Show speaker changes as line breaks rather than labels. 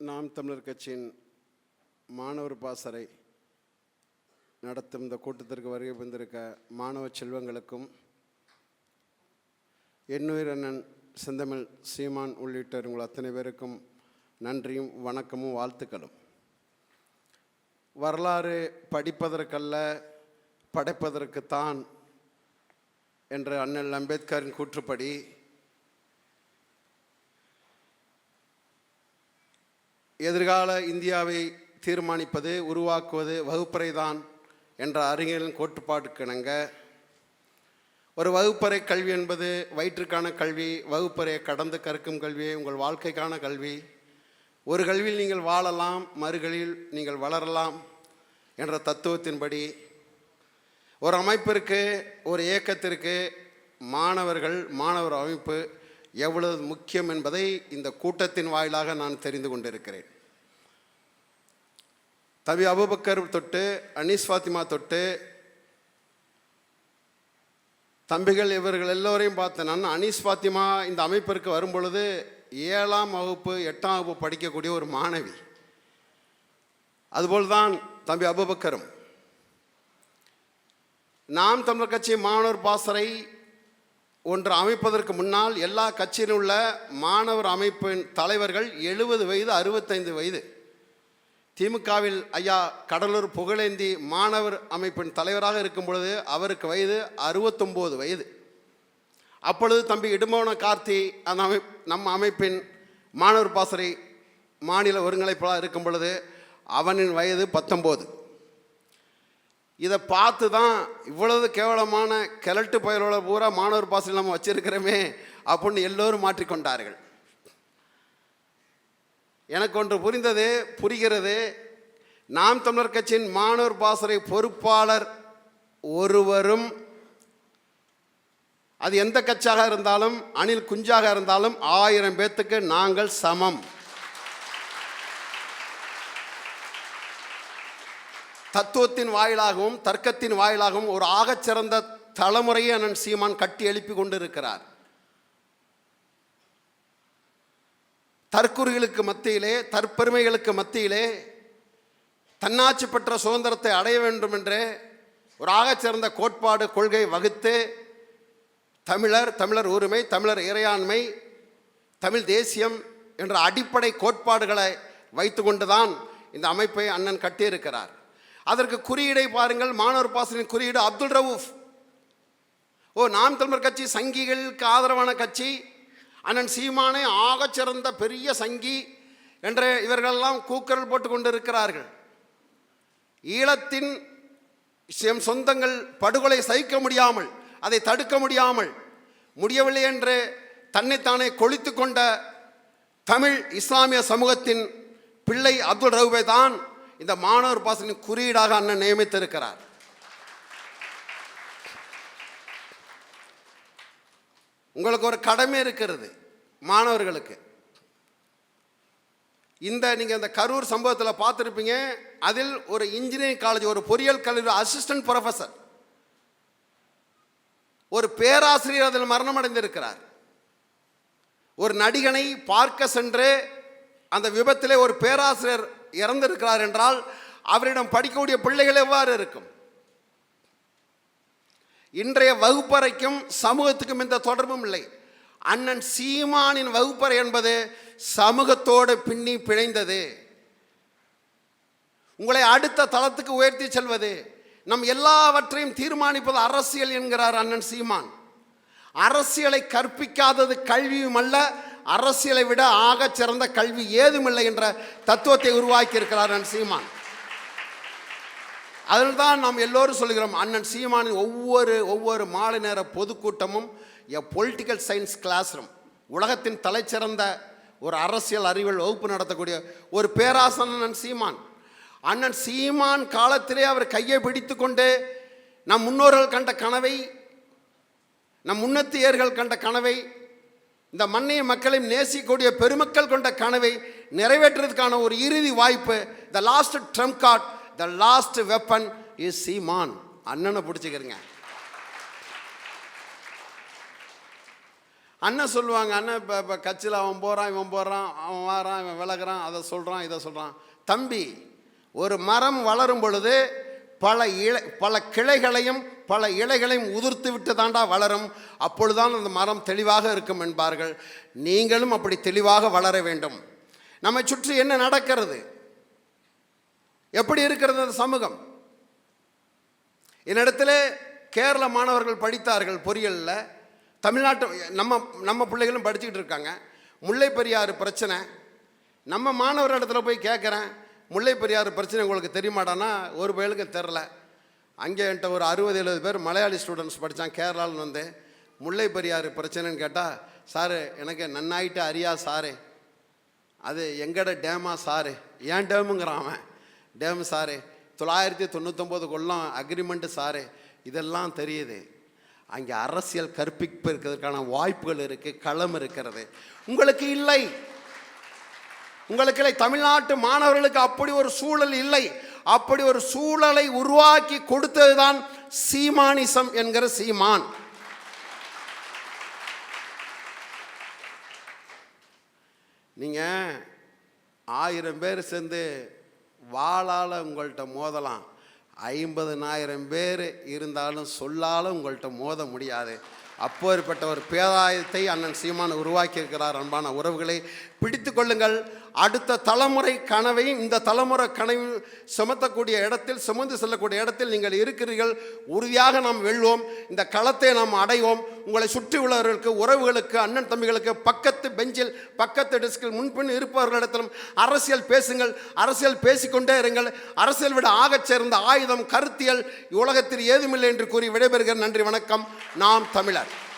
நாம் தமிழர் கட்சியின் மாணவர் பாசறை நடத்தும் இந்த கூட்டத்திற்கு வருகை வந்திருக்க மாணவ செல்வங்களுக்கும் எண்ணுயிர் அண்ணன் செந்தமிழ் சீமான் உள்ளிட்ட உங்கள் அத்தனை பேருக்கும் நன்றியும் வணக்கமும் வாழ்த்துக்களும். வரலாறு படிப்பதற்கல்ல படைப்பதற்குத்தான் என்ற அண்ணல் அம்பேத்கரின் கூற்றுப்படி எதிர்கால இந்தியாவை தீர்மானிப்பது உருவாக்குவது வகுப்பறைதான் என்ற அறிஞர்களின் கோட்பாட்டுக்கிணங்க ஒரு வகுப்பறை கல்வி என்பது வயிற்றுக்கான கல்வி வகுப்பறையை கடந்து கற்கும் கல்வி உங்கள் வாழ்க்கைக்கான கல்வி. ஒரு கல்வியில் நீங்கள் வாழலாம் மறுகளில் நீங்கள் வளரலாம் என்ற தத்துவத்தின்படி ஒரு அமைப்பிற்கு ஒரு இயக்கத்திற்கு மாணவர்கள் மாணவர் அமைப்பு எவ்வளவு முக்கியம் என்பதை இந்த கூட்டத்தின் வாயிலாக நான் தெரிந்து கொண்டிருக்கிறேன். தவி அபுபக்கர் தொட்டு அனீஸ் ஃபாத்திமா தொட்டு தம்பிகள் இவர்கள் எல்லோரையும் பார்த்தேன் நான் அனீஸ் ஃபாத்திமா இந்த அமைப்பிற்கு வரும்பொழுது ஏழாம் வகுப்பு எட்டாம் வகுப்பு படிக்கக்கூடிய ஒரு மாணவி. அதுபோல் தான் தம்பி அபுபக்கரும். நாம் தமிழர் கட்சி மாணவர் பாசறை ஒன்று அமைப்பதற்கு முன்னால் எல்லா கட்சியிலும் உள்ள மாணவர் அமைப்பின் தலைவர்கள் எழுபது வயது அறுபத்தைந்து வயது. திமுகவில் ஐயா கடலூர் புகழேந்தி மாணவர் அமைப்பின் தலைவராக இருக்கும் பொழுது அவருக்கு வயது அறுபத்தொம்போது வயது. அப்பொழுது தம்பி இடுமோன கார்த்தி அந்த அமை நம்ம அமைப்பின் மாணவர் பாசறை மாநில ஒருங்கிணைப்பாளர் இருக்கும் பொழுது அவனின் வயது பத்தொம்போது. இதை பார்த்து தான் இவ்வளவு கேவலமான கிழட்டு பயலோட பூரா மாணவர் பாசல் நம்ம வச்சிருக்கிறோமே அப்படின்னு எல்லோரும் மாற்றிக்கொண்டார்கள். எனக்கு ஒன்று புரிந்தது புரிகிறது. நாம் தமிழர் கட்சியின் மாணவர் பாசறை பொறுப்பாளர் ஒருவரும் அது எந்த கட்சியாக இருந்தாலும் அணில் குஞ்சாக இருந்தாலும் ஆயிரம் பேர்த்துக்கு நாங்கள் சமம். தத்துவத்தின் வாயிலாகவும் தர்க்கத்தின் வாயிலாகவும் ஒரு ஆகச்சிறந்த தலைமுறையை அண்ணன் சீமான் கட்டி எழுப்பி கொண்டிருக்கிறார். தற்குறிகளுக்கு மத்தியிலே தற்பெருமைகளுக்கு மத்தியிலே தன்னாட்சி பெற்ற சுதந்திரத்தை அடைய வேண்டும் என்றே ஒரு ஆகச்சிறந்த கோட்பாடு கொள்கை வகுத்து தமிழர் தமிழர் உரிமை தமிழர் இறையாண்மை தமிழ் தேசியம் என்ற அடிப்படை கோட்பாடுகளை வைத்து கொண்டுதான் இந்த அமைப்பை அண்ணன் கட்டியிருக்கிறார். அதற்கு குறியீடை பாருங்கள். மாணவர் பாசனின் குறியீடு அப்துல் ரவூஃப். ஓ நாம் தமிழர் கட்சி சங்கிகளுக்கு ஆதரவான கட்சி. அண்ணன் சீமானே ஆகச்சிறந்த பெரிய சங்கி என்ற இவர்களெல்லாம் கூக்கரல் போட்டு கொண்டிருக்கிறார்கள். ஈழத்தின் எம் சொந்தங்கள் படுகொலை சகிக்க முடியாமல் அதை தடுக்க முடியாமல் முடியவில்லை என்று தன்னைத்தானே கொளித்து கொண்ட தமிழ் இஸ்லாமிய சமூகத்தின் பிள்ளை அப்துல் ரவுபை தான் இந்த மாணவர் பாசனின் குறியீடாக அண்ணன் நியமித்திருக்கிறார். உங்களுக்கு ஒரு கடமை இருக்கிறது மாணவர்களுக்கு. இந்த நீங்கள் இந்த கரூர் சம்பவத்தில் பார்த்துருப்பீங்க அதில் ஒரு இன்ஜினியரிங் காலேஜ் ஒரு பொறியியல் கல்லூரி அசிஸ்டன்ட் ப்ரொஃபஸர் ஒரு பேராசிரியர் அதில் மரணம் அடைந்திருக்கிறார் ஒரு நடிகனை பார்க்க சென்று அந்த விபத்திலே ஒரு பேராசிரியர் இறந்திருக்கிறார் என்றால் அவரிடம் படிக்கக்கூடிய பிள்ளைகள் எவ்வாறு இருக்கும்? இன்றைய வகுப்பறைக்கும் சமூகத்துக்கும் எந்த தொடர்பும் இல்லை. அண்ணன் சீமானின் வகுப்பறை என்பது சமூகத்தோடு பின்னி பிழைந்தது. உங்களை அடுத்த தளத்துக்கு உயர்த்தி செல்வது நம் எல்லாவற்றையும் தீர்மானிப்பது அரசியல் என்கிறார் அண்ணன் சீமான். அரசியலை கற்பிக்காதது கல்வியும் அல்ல அரசியலை விட ஆகச் சிறந்த கல்வி ஏதுமில்லை என்ற தத்துவத்தை உருவாக்கி இருக்கிறார் அண்ணன் சீமான். அதில் தான் நாம் எல்லோரும் சொல்கிறோம் அண்ணன் சீமானின் ஒவ்வொரு ஒவ்வொரு மாலை நேர பொதுக்கூட்டமும் a political science class room உலகத்தின் தலைச்சிறந்த ஒரு அரசியல் அறிவியல் வகுப்பு நடத்தக்கூடிய ஒரு பேராசன் அண்ணன் சீமான். அண்ணன் சீமான் காலத்திலே அவர் கையை பிடித்து கொண்டு நம் முன்னோர்கள் கண்ட கனவை நம் முன்னத்தியர்கள் கண்ட கனவை இந்த மண்ணையும் மக்களையும் நேசிக்கக்கூடிய பெருமக்கள் கொண்ட கனவை நிறைவேற்றுறதுக்கான ஒரு இறுதி வாய்ப்பு the last trump card the last weapon is Seeman அண்ணனை பிடிச்சிக்கிறங்க. அண்ணன் சொல்லுவாங்க அண்ணன் இப்போ இப்போ கட்சியில் அவன் போகிறான் இவன் போகிறான் அவன் வாரான் இவன் விலகுறான் அதை சொல்கிறான் இதை சொல்கிறான் தம்பி ஒரு மரம் வளரும் பொழுது பல இலை பல கிளைகளையும் பல இலைகளையும் உதிர்த்து விட்டு தாண்டா வளரும். அப்பொழுதுதான் அந்த மரம் தெளிவாக இருக்கும் என்பார்கள். நீங்களும் அப்படி தெளிவாக வளர வேண்டும். நம்மை சுற்றி என்ன நடக்கிறது? எப்படி இருக்கிறது அந்த சமூகம்? என்னிடத்தில் கேரள மாணவர்கள் படித்தார்கள் பொறியியலில். தமிழ்நாட்டு நம்ம நம்ம பிள்ளைகளும் படிச்சுக்கிட்டு இருக்காங்க. முல்லை பெரியாறு பிரச்சனை. நம்ம மாணவர் இடத்துல போய் கேட்குறேன். முல்லை பெரியார் பிரச்சனை உங்களுக்கு தெரியுமாடானா ஒரு பயலுக்கும் தெரில. அங்கே என்கிட்ட ஒரு அறுபது எழுபது பேர் மலையாளி ஸ்டூடெண்ட்ஸ் படித்தான் கேரளாவில் வந்து முல்லை பெரியாறு பிரச்சனைன்னு கேட்டால் சாரு எனக்கு நன்னாயிட்டு அறியா சாரு. அது எங்கட டேமா சாரு? ஏன் டேமுங்கிறான் அவன். டேம் சாரு தொள்ளாயிரத்தி தொண்ணூத்தொம்பது கொள்ளம் அக்ரிமெண்ட்டு சாரு. இதெல்லாம் தெரியுது. அங்கே அரசியல் கற்பிப்பு இருக்கிறதுக்கான வாய்ப்புகள் இருக்குது களம் இருக்கிறது. உங்களுக்கு இல்லை. உங்களுக்கு இல்லை தமிழ்நாட்டு மாணவர்களுக்கு அப்படி ஒரு சூழல் இல்லை. அப்படி ஒரு சூழலை உருவாக்கி கொடுத்ததுதான் சீமானிசம் என்கிற சீமான். நீங்கள் ஆயிரம் பேர் சேர்ந்து வாளால் உங்கள்கிட்ட மோதலாம். ஐம்பதுனாயிரம் பேர் இருந்தாலும் சொல்லாலும் உங்கள்கிட்ட மோத முடியாது. அப்பேற்பட்ட ஒரு பேதாயத்தை அண்ணன் சீமான் உருவாக்கியிருக்கிறார் அன்பான உறவுகளை. பிடித்து கொள்ளுங்கள். அடுத்த தலைமுறை கனவை இந்த தலைமுறை கனவு சுமத்தக்கூடிய இடத்தில் சுமந்து செல்லக்கூடிய இடத்தில் நீங்கள் இருக்கிறீர்கள். உறுதியாக நாம் வெல்வோம். இந்த களத்தை நாம் அடைவோம். உங்களை சுற்றி உள்ளவர்களுக்கு உறவுகளுக்கு அண்ணன் தம்பிகளுக்கு பக்கத்து பெஞ்சில் பக்கத்து டெஸ்கில் முன்பின் இருப்பவர்களிடத்திலும் அரசியல் பேசுங்கள். அரசியல் பேசிக்கொண்டே இருங்கள். அரசியல் விட ஆகச் சேர்ந்த ஆயுதம் கருத்தியல் உலகத்தில் ஏதுமில்லை என்று கூறி விடைபெறுகிற நன்றி வணக்கம். நாம் தமிழர்.